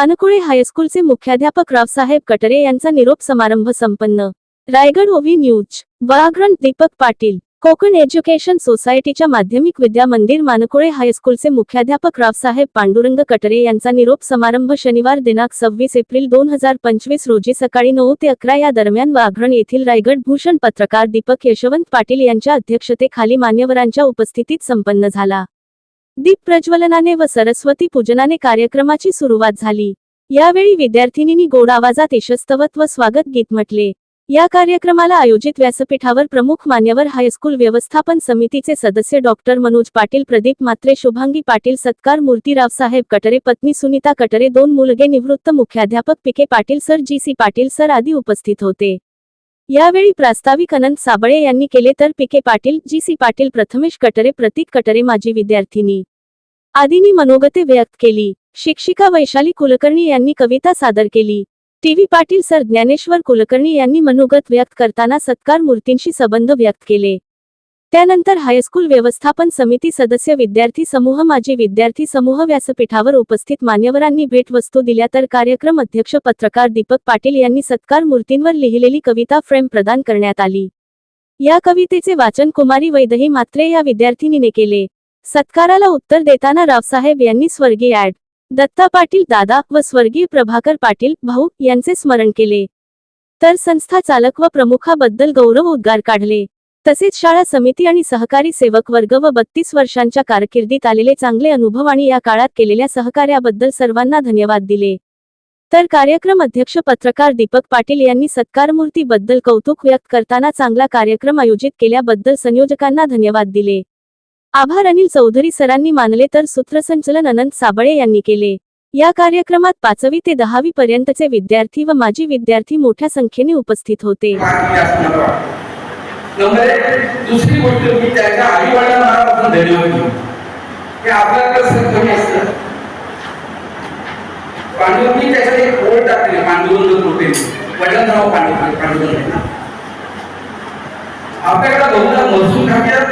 मानकुळे हायस्कूलचे मुख्याध्यापक रावसाहेब कटरे यांचा निरोप समारंभ संपन्न. Raigad OV news. Waghran Deepak Patil. Konkan education सोसायटीच्या माध्यमिक विद्या मंदिर मानकुळे हायस्कूलचे मुख्याध्यापक रावसाहेब पांडुरंग कटरे यांचा निरोप समारंभ शनिवार दिनांक सव्वीस एप्रिल दोन हजार पंचवीस रोजी सकाळी नऊ ते अकरा या दरम्यान वाघरण येथील रायगड भूषण पत्रकार दीपक यशवंत पाटील यांच्या अध्यक्षतेखाली मान्यवरांच्या उपस्थितीत संपन्न झाला. दीप प्रज्वलनाने व सरस्वती पूजनाने कार्यक्रमाची सुरुवात झाली. यावेळी विद्यार्थिनींनी गोड आवाजात यशस्तवत व स्वागत गीत म्हटले. या कार्यक्रमाला आयोजित व्यासपीठावर प्रमुख मान्यवर हायस्कूल व्यवस्थापन समितीचे सदस्य डॉक्टर मनोज पाटील प्रदीप मात्रे शुभांगी पाटील सत्कार मूर्तीरावसाहेब कटरे पत्नी सुनीता कटरे दोन मुलगे निवृत्त मुख्याध्यापक PK Patil sir G. C. Patil sir आदी उपस्थित होते. यावेळी प्रास्ताविक अनंत साबळे यांनी केले तर PK Patil G. C. Patil Prathamesh Katare Pratik Katare माजी विद्यार्थिनी. आदींनी मनोगते व्यक्त केली. शिक्षिका वैशाली कुलकर्णी यांनी कविता सादर केली. टीव्ही पाटील सर ज्ञानेश्वर कुलकर्णी यांनी मनोगत व्यक्त करताना सत्कार मूर्तींशी संबंध व्यक्त केले. त्यानंतर हायस्कूल व्यवस्थापन समिती सदस्य विद्यार्थी समूह माजी विद्यार्थी समूह व्यासपीठावर उपस्थित मान्यवरांनी भेटवस्तू दिल्या तर कार्यक्रम अध्यक्ष पत्रकार दीपक पाटील यांनी सत्कार मूर्तींवर लिहिलेली कविता फ्रेम प्रदान करण्यात आली. या कवितेचे वाचन कुमारी वैदही मात्रे या विद्यार्थिनीने केले. सत्काराला उत्तर देताना रावसाहेब यांनी स्वर्गीय ॲड. दत्ता पाटील दादा व स्वर्गीय प्रभाकर पाटील भाऊ यांचे स्मरण केले. तर संस्था चालक व प्रमुखाबद्दल गौरव उद्गार काढले. तसेच शाळा समिती आणि सहकारी सेवक वर्ग व बत्तीस वर्षांच्या कारकिर्दीत आलेले चांगले अनुभव आणि या काळात केलेल्या सहकार्याबद्दल सर्वांना धन्यवाद दिले. तर कार्यक्रम अध्यक्ष पत्रकार दीपक पाटील यांनी सत्कारमूर्तीबद्दल कौतुक व्यक्त करताना चांगला कार्यक्रम आयोजित केल्याबद्दल संयोजकांना धन्यवाद दिले. आभार अनिल चौधरी सरांनी मानले तर सूत्रसंचलन अनंत साबळे यांनी केले. या कार्यक्रमात पाचवी ते दहावी पर्यंतचे विद्यार्थी व माजी विद्यार्थी मोठ्या संख्येने उपस्थित होते. दुसरी गोष्ट मी आई धन्यवाद आपल्याकडे असतं. पांडुरंगी त्याच्यात एक ओळ टाकली पांडुरंग वडिलांचं नाव पांडुरंग पांडुरंग. आपल्याकडे बहुधा महसूल खात्यात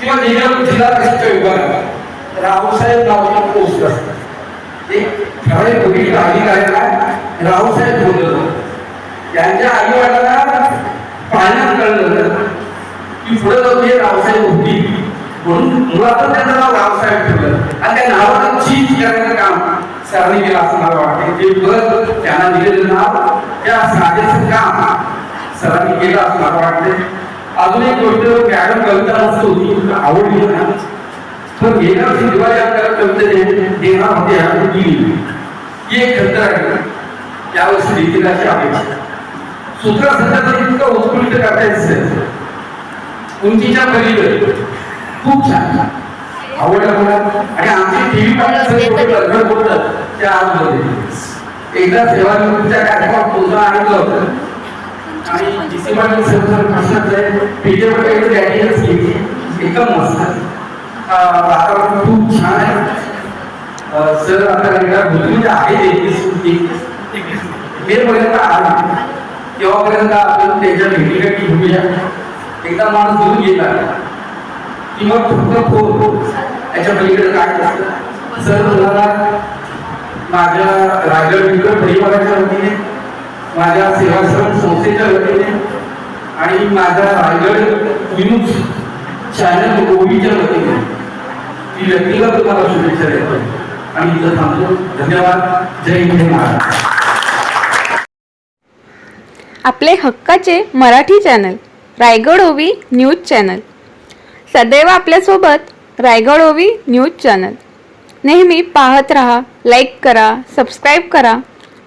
किंवा निगम जिल्हा परिषदच्या विभागात रावसाहेब नावाचा पोस्ट असतात एक ठराविक भूमिका अधिकाऱ्याला रावसाहेब बोलत त्यांच्या आई वडिलांना पाण्यात कळलं की पुढे जाऊन हे रावसाहेब होती. म्हणून मुळातच त्यांचं नाव रावसाहेब ठेवलं. आणि त्या नावाचं चीज करण्याचं काम सरांनी केलं असं मला वाटतं ते परत त्यांना दिलेलं नाव त्या साजेचं काम सरांनी केलं असं मला वाटतं अजून एक गोष्ट मॅडम कविता मस्त होती आवडली ना पण गेल्या वर्षी दिवाळी आपल्याला कवितेने देणार होते आणि दिली ही एक खंत आहे. यावर्षी देखील अशी अपेक्षा. सूत्र सध्या इतकं उत्कृष्ट करता येत उंचीच्या पलीकडे. खूप छान. आवडलं मला. आणि आमची टीव्ही पाहिजे लग्न होतं त्या आजमध्ये एकदा सेवा कार्यक्रमात पोहोचणं आणलं आणि जिसी पाटील सर प्रश्नाचं पीजेवर काही गॅडियन्स केली एकदम मस्त वातावरण खूप छान आहे. सर आता एकदा आहे एकवीस मे पर्यंत तेव्हापर्यंत आपण त्याच्या भेटीगाठी घेऊया. एकदा माणूस घेऊन गेला. किंवा फक्त फोन त्याच्या पलीकडे काय असतं? सर तुम्हाला माझ्या रायगड मित्र परिवाराच्या वतीने माझ्या सेवाश्रम संस्थेच्या वतीने आणि माझ्या रायगड न्यूज चॅनल ओबीच्या वतीने ती व्यक्तीला तुम्हाला शुभेच्छा देतो. आणि इथं थांबतो. धन्यवाद. जय हिंद जय महाराष्ट्र. आपले हक्काचे मराठी चॅनल रायगड ओवी न्यूज चॅनल. सदैव आपल्यासोबत रायगड ओवी न्यूज चॅनल. नेहमी पाहत रहा लाईक करा सबस्क्राईब करा.